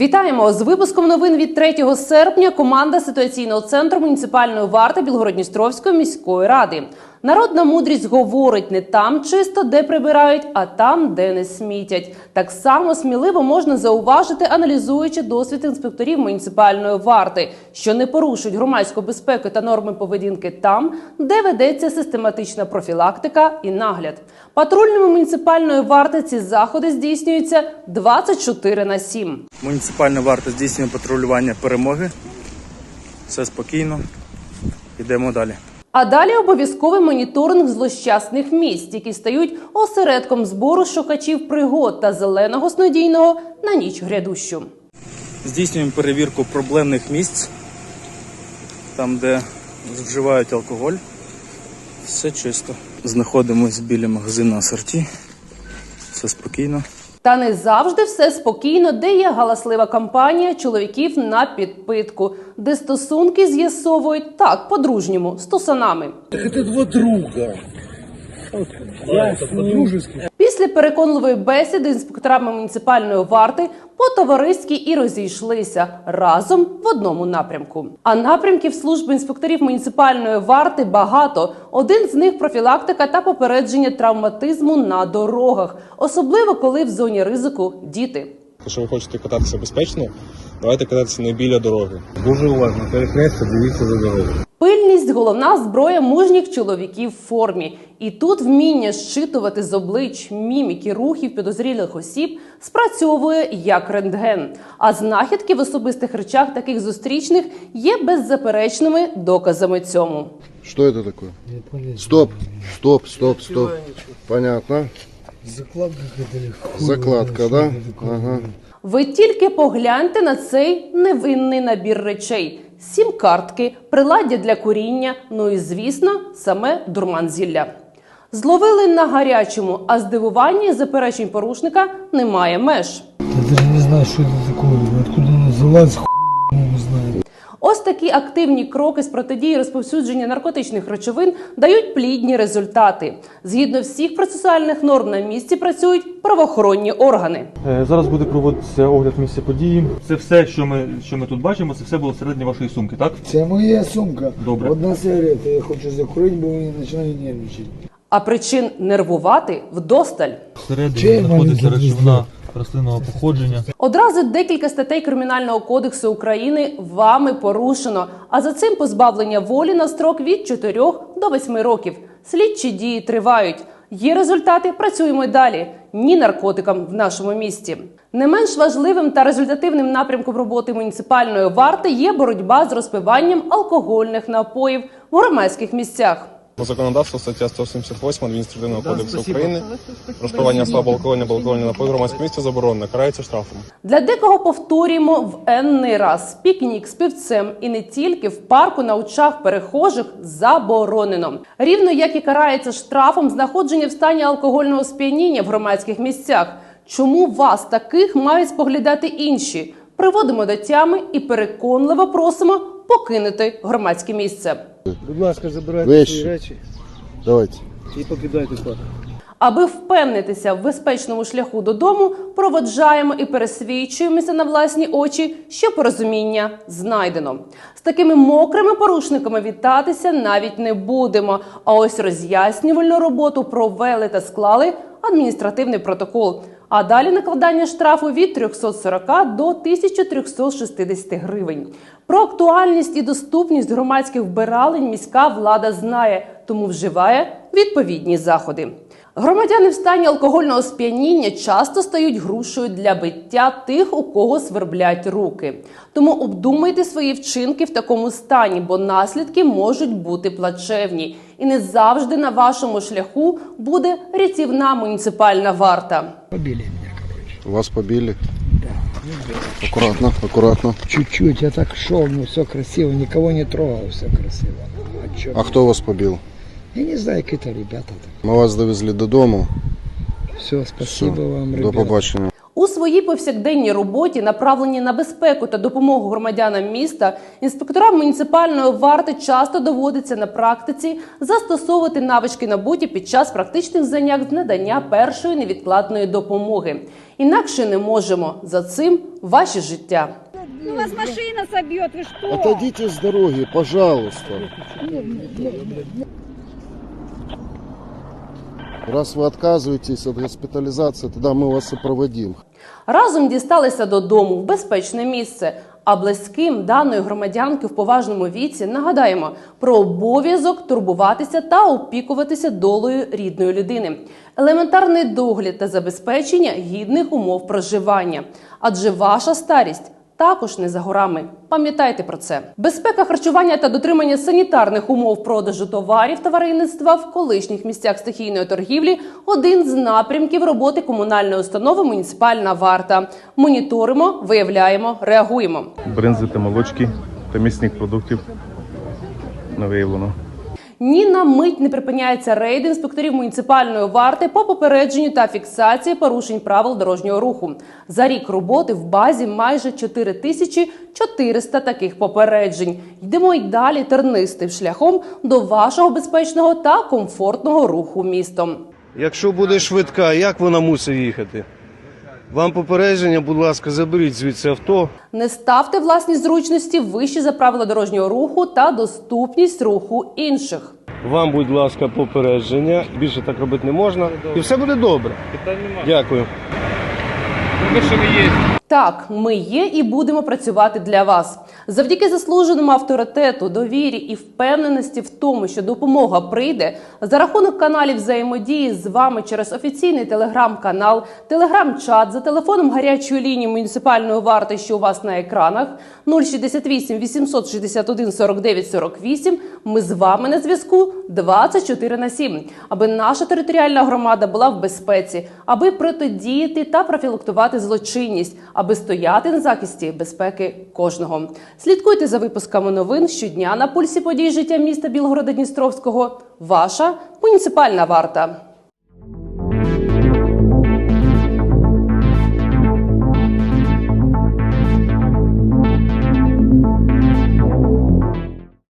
Вітаємо з випуском новин від 3 серпня. Команда ситуаційного центру муніципальної варти Білгородністровської міської ради. Народна мудрість говорить не там чисто, де прибирають, а там, де не смітять. Так само сміливо можна зауважити, аналізуючи досвід інспекторів муніципальної варти, що не порушують громадську безпеку та норми поведінки там, де ведеться систематична профілактика і нагляд. Патрульними муніципальної варти ці заходи здійснюються 24 на 7. Муніципальна варта здійснює патрулювання перемоги. Все спокійно. Йдемо далі. А далі обов'язковий моніторинг злощасних місць, які стають осередком збору шукачів пригод та зеленого снодійного на ніч грядущу. Здійснюємо перевірку проблемних місць, там, де вживають алкоголь. Все чисто. Знаходимось біля магазину асорті. Все спокійно. Та не завжди все спокійно, де є галаслива кампанія чоловіків на підпитку, де стосунки з'ясовують так по-дружньому з тусанами. Так два друга. Після переконливої бесіди з інспекторами муніципальної варти по-товариськи і розійшлися разом в одному напрямку. А напрямків служби інспекторів муніципальної варти багато. Один з них профілактика та попередження травматизму на дорогах, особливо коли в зоні ризику діти. Якщо ви хочете кататися безпечно, давайте кататися не біля дороги. Дуже уважно. Перехрестя, дивіться за дорогу. Пильність головна зброя мужніх чоловіків в формі. І тут вміння щитувати з облич міміки рухів підозрілих осіб спрацьовує як рентген. А знахідки в особистих речах таких зустрічних є беззаперечними доказами цьому. Что это такое? Стоп, стоп, стоп, стоп. Понятно. Закладка да? такое. Ага. Ви тільки погляньте на цей невинний набір речей: сім картки, приладдя для куріння, ну і звісно, саме дурман зілля. Зловили на гарячому, а здивування заперечень порушника немає меж. Я навіть не знаю, що це такое. відкуди оно залазит, хуй его знает. Ось такі активні кроки з протидії розповсюдження наркотичних речовин дають плідні результати. Згідно всіх процесуальних норм на місці працюють правоохоронні органи. Е, Зараз буде проводитися огляд місця події. Це все, що ми, що ми тут бачимо, це все було всередині вашої сумки, так? Це моя сумка. Добре. Одна сигарета, я хочу закурити, бо мені починає нервничати. А причин нервувати вдосталь. Всередині знаходиться речовина рослинного походження. Одразу декілька статей Кримінального кодексу України вами порушено, а за цим позбавлення волі на строк від 4 до 8 років. Слідчі дії тривають. Є результати, працюємо й далі. Ні наркотикам в нашому місті. Не менш важливим та результативним напрямком роботи муніципальної варти є боротьба з розпиванням алкогольних напоїв в громадських місцях. По законодавству стаття 178 адміністративного кодексу України розпивання слабо алкогольного алкогольного напою громадському місці заборонено, карається штрафом. Для декого повторюємо в енний раз пікнік з півцем і не тільки в парку на очах перехожих заборонено. Рівно як і карається штрафом знаходження в стані алкогольного сп'яніння в громадських місцях. Чому вас таких мають споглядати інші? Приводимо до тями і переконливо просимо покинути громадське місце. Будь ласка, забирайте Вещи. свої речі Давайте. і покидайте парк. Аби впевнитися в безпечному шляху додому, проводжаємо і пересвідчуємося на власні очі, що порозуміння знайдено. З такими мокрими порушниками вітатися навіть не будемо. А ось роз'яснювальну роботу провели та склали адміністративний протокол. А далі накладання штрафу від 340 до 1360 гривень. Про актуальність і доступність громадських вбиралень міська влада знає, тому вживає відповідні заходи. Громадяни в стані алкогольного сп'яніння часто стають грушею для биття тих, у кого сверблять руки. Тому обдумайте свої вчинки в такому стані, бо наслідки можуть бути плачевні. І не завжди на вашому шляху буде рятівна муніципальна варта. Побили меня, короче. Вас побили? Аккуратно, аккуратно. Чуть-чуть, я так шел, ну все красиво, никого не трогал, все красиво. А? А хто вас побил? Я не знаю, какие-то ребята. Ми вас довезли додому. Все, спасибо Все. вам, До побачення. У своїй повсякденній роботі, направлені на безпеку та допомогу громадянам міста, інспекторам муніципальної варти часто доводиться на практиці застосовувати навички набуті під час практичних занять з надання першої невідкладної допомоги. Інакше не можемо за цим ваші життя. Ну вас машина собьет, вы что? Отойдите с дороги, пожалуйста. Раз вы отказываетесь от госпитализации, тогда мы вас сопроводим. Разом дісталися додому в безпечне місце. А близьким даної громадянки в поважному віці нагадаємо про обов'язок турбуватися та опікуватися долею рідної людини, елементарний догляд та забезпечення гідних умов проживання. Адже ваша старість також не за горами. Пам'ятайте про це. Безпека харчування та дотримання санітарних умов продажу товарів тваринництва в колишніх місцях стихійної торгівлі один з напрямків роботи комунальної установи Муніципальна варта. Моніторимо, виявляємо, реагуємо. Бринзи та молочки та місних продуктів не виявлено. Ні на мить не припиняється рейд інспекторів муніципальної варти по попередженню та фіксації порушень правил дорожнього руху. За рік роботи в базі майже 4400 таких попереджень. Йдемо й далі тернистим шляхом до вашого безпечного та комфортного руху містом. Якщо буде швидка, як вона мусить їхати? Вам попередження, будь ласка, заберіть звідси авто. Не ставте власні зручності вище за правила дорожнього руху та доступність руху інших. Вам, будь ласка, попередження. Більше так робити не можна. І все буде добре. Дякую. Так, ми є і будемо працювати для вас. Завдяки заслуженому авторитету, довірі і впевненості в тому, що допомога прийде за рахунок каналів взаємодії з вами через офіційний телеграм-канал, телеграм-чат за телефоном гарячої лінії муніципальної варти, що у вас на екранах 068 861 49 48. Ми з вами на зв'язку 24 на 7, аби наша територіальна громада була в безпеці, аби протидіяти та профілактувати злочинність, аби стояти на захисті безпеки кожного. Слідкуйте за випусками новин щодня на пульсі подій життя міста Білгорода Дністровського. Ваша муніципальна варта.